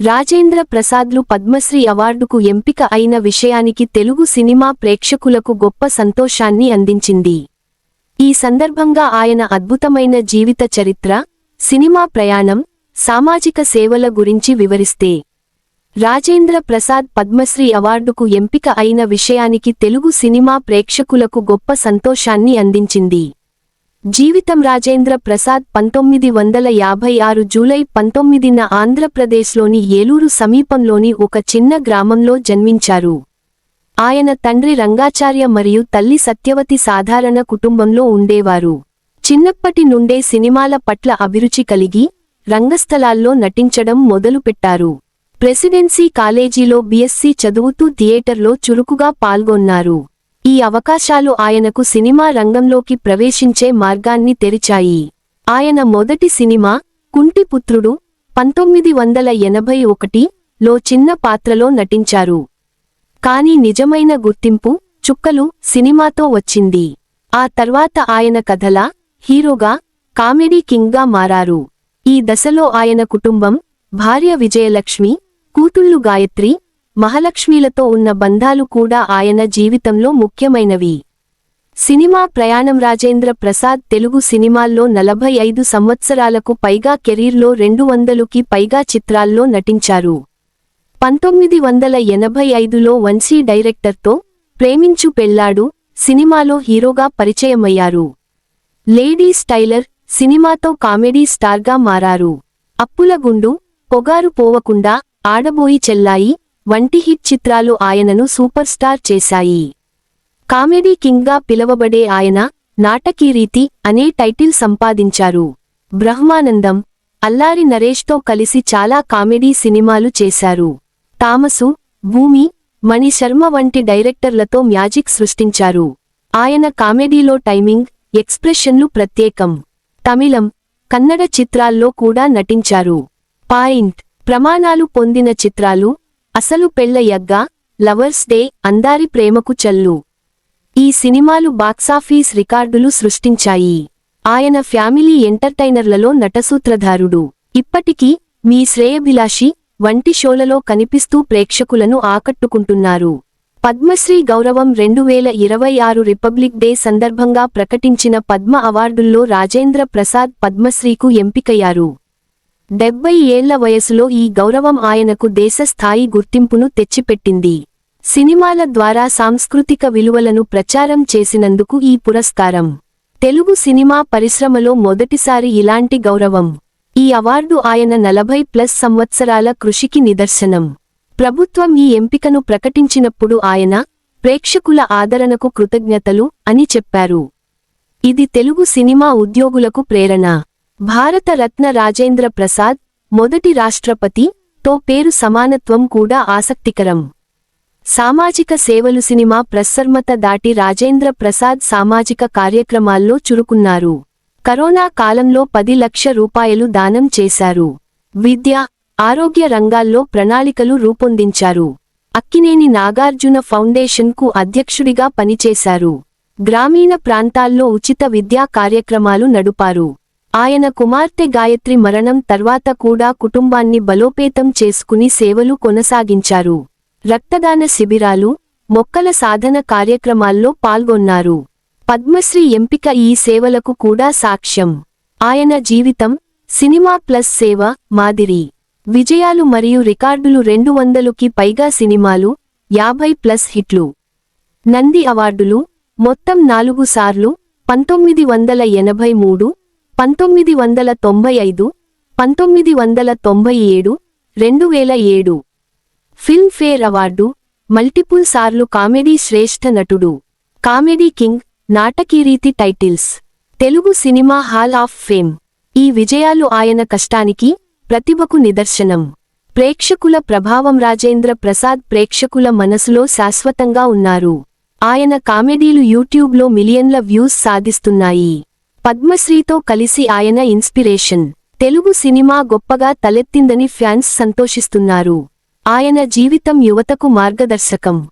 రాజేంద్ర ప్రసాద్లు పద్మశ్రీ అవార్డుకు ఎంపిక అయిన విషయానికి తెలుగు సినిమా ప్రేక్షకులకు గొప్ప సంతోషాన్ని అందించింది. ఈ సందర్భంగా ఆయన అద్భుతమైన జీవిత చరిత్ర సినిమా ప్రయాణం సామాజిక సేవల గురించి వివరిస్తే రాజేంద్ర ప్రసాద్ పద్మశ్రీ అవార్డుకు ఎంపిక అయిన విషయానికి తెలుగు సినిమా ప్రేక్షకులకు గొప్ప సంతోషాన్ని అందించింది. జీవితం రాజేంద్ర ప్రసాద్ పంతొమ్మిది వందల యాభై ఆరు జూలై పంతొమ్మిదిన ఆంధ్రప్రదేశ్లోని ఏలూరు సమీపంలోని ఒక చిన్న గ్రామంలో జన్మించారు. ఆయన తండ్రి రంగాచార్య మరియు తల్లి సత్యవతి సాధారణ కుటుంబంలో ఉండేవారు. చిన్నప్పటి నుండే సినిమాల పట్ల అభిరుచి కలిగి రంగస్థలాల్లో నటించడం మొదలుపెట్టారు. ప్రెసిడెన్సీ కాలేజీలో బీఎస్సీ చదువుతూ థియేటర్లో చురుకుగా పాల్గొన్నారు. ఈ అవకాశాలు ఆయనకు సినిమా రంగంలోకి ప్రవేశించే మార్గాన్ని తెరిచాయి. ఆయన మొదటి సినిమా కుంటిపుత్రుడు పంతొమ్మిది వందల ఎనభై ఒకటి లో చిన్న పాత్రలో నటించారు. కాని నిజమైన గుర్తింపు చుక్కలు సినిమాతో వచ్చింది. ఆ తర్వాత ఆయన కథల హీరోగా కామెడీ కింగ్గా మారారు. ఈ దశలో ఆయన కుటుంబం భార్య విజయలక్ష్మి కూతుళ్ళు గాయత్రి మహాలక్ష్మీలతో ఉన్న బంధాలు కూడా ఆయన జీవితంలో ముఖ్యమైనవి. సినిమా ప్రయాణం రాజేంద్ర ప్రసాద్ తెలుగు సినిమాల్లో నలభై ఐదు సంవత్సరాలకు పైగా కెరీర్లో రెండు వందలుకి పైగా చిత్రాల్లో నటించారు. పంతొమ్మిది వందల ఎనభై ఐదులో వంశీ డైరెక్టర్తో ప్రేమించు పెళ్ళాడు సినిమాలో హీరోగా పరిచయమయ్యారు. లేడీస్ టైలర్ సినిమాతో కామెడీ స్టార్గా మారారు. అప్పుల గుండు పొగారు పోవకుండా ఆడబోయి చెల్లాయి వంటి హిట్ చిత్రాలు ఆయనను సూపర్ స్టార్ చేశాయి. కామెడీ కింగ్గా పిలవబడే ఆయన నాటకీరీతి అనే టైటిల్ సంపాదించారు. బ్రహ్మానందం అల్లారి నరేష్తో కలిసి చాలా కామెడీ సినిమాలు చేశారు. తామసు భూమి మణిశర్మ వంటి డైరెక్టర్లతో మ్యాజిక్ సృష్టించారు. ఆయన కామెడీలో టైమింగ్ ఎక్స్ప్రెషన్లు ప్రత్యేకం. తమిళం కన్నడ చిత్రాల్లో కూడా నటించారు. పాయింట్ ప్రమాణాలు పొందిన చిత్రాలు అసలు పెళ్ళ లవర్స్ డే అందారి ప్రేమకు చల్లు. ఈ సినిమాలు బాక్సాఫీస్ రికార్డులు సృష్టించాయి. ఆయన ఫ్యామిలీ ఎంటర్టైనర్లలో నటసూత్రధారుడు. ఇప్పటికీ మీ శ్రేయభిలాషి వంటి షోలలో కనిపిస్తూ ప్రేక్షకులను ఆకట్టుకుంటున్నారు. పద్మశ్రీ గౌరవం రెండు వేల ఇరవై ఆరు రిపబ్లిక్ డే సందర్భంగా ప్రకటించిన పద్మ అవార్డుల్లో రాజేంద్ర ప్రసాద్ పద్మశ్రీకు ఎంపికయ్యారు. డెబ్బై ఏళ్ళ వయసులో ఈ గౌరవం ఆయనకు దేశ స్థాయి గుర్తింపును తెచ్చిపెట్టింది. సినిమాల ద్వారా సాంస్కృతిక విలువలను ప్రచారం చేసినందుకు ఈ పురస్కారం. తెలుగు సినిమా పరిశ్రమలో మొదటిసారి ఇలాంటి గౌరవం. ఈ అవార్డు ఆయన నలభై ప్లస్ సంవత్సరాల కృషికి నిదర్శనం. ప్రభుత్వం ఈ ఎంపికను ప్రకటించినప్పుడు ఆయన ప్రేక్షకుల ఆదరణకు కృతజ్ఞతలు అని చెప్పారు. ఇది తెలుగు సినిమా ఉద్యోగులకు ప్రేరణ. భారత రత్న రాజేంద్ర ప్రసాద్ మొదటి రాష్ట్రపతి తో పేరు సమానత్వం కూడా ఆసక్తికరం. సామాజిక సేవలు సినిమా ప్రసర్మత దాటి రాజేంద్ర ప్రసాద్ సామాజిక కార్యక్రమాల్లో చురుకున్నారు. కరోనా కాలంలో పది లక్ష రూపాయలు దానం చేశారు. విద్య ఆరోగ్య రంగాల్లో ప్రణాళికలు రూపొందించారు. అక్కినేని నాగార్జున ఫౌండేషన్కు అధ్యక్షుడిగా పనిచేశారు. గ్రామీణ ప్రాంతాల్లో ఉచిత విద్యా కార్యక్రమాలు నడుపారు. ఆయన కుమార్తె గాయత్రి మరణం తర్వాత కూడా కుటుంబాన్ని బలోపేతం చేసుకుని సేవలు కొనసాగించారు. రక్తదాన శిబిరాలు మొక్కల సాధన కార్యక్రమాల్లో పాల్గొన్నారు. పద్మశ్రీ ఎంపిక ఈ సేవలకు కూడా సాక్ష్యం. ఆయన జీవితం సినిమా ప్లస్ సేవ మాదిరి. విజయాలు మరియు రికార్డులు రెండు వందలుకి పైగా సినిమాలు యాభై ప్లస్ హిట్లు. నంది అవార్డులు మొత్తం నాలుగు సార్లు పంతొమ్మిది వందల ఎనభై మూడు పంతొమ్మిది వందల తొంభై ఐదు పంతొమ్మిది వందల తొంభై ఏడు రెండు వేల ఏడు. ఫిల్మ్ఫేర్ అవార్డు మల్టిపుల్ సార్లు కామెడీ శ్రేష్ఠ నటుడు. Comedy king నాటకీరీతి titles. Telugu cinema hall of fame. ఈ విజయాలు ఆయన కష్టానికి ప్రతిభకు నిదర్శనం. ప్రేక్షకుల ప్రభావం రాజేంద్ర ప్రసాద్ ప్రేక్షకుల మనసులో శాశ్వతంగా ఉన్నారు. ఆయన కామెడీలు యూట్యూబ్లో మిలియన్ల వ్యూస్ సాధిస్తున్నాయి. పద్మశ్రీతో కలిసి ఆయన ఇన్స్పిరేషన్. తెలుగు సినిమా గొప్పగా తలెత్తిందని ఫ్యాన్స్ సంతోషిస్తున్నారు. ఆయన జీవితం యువతకు మార్గదర్శకం.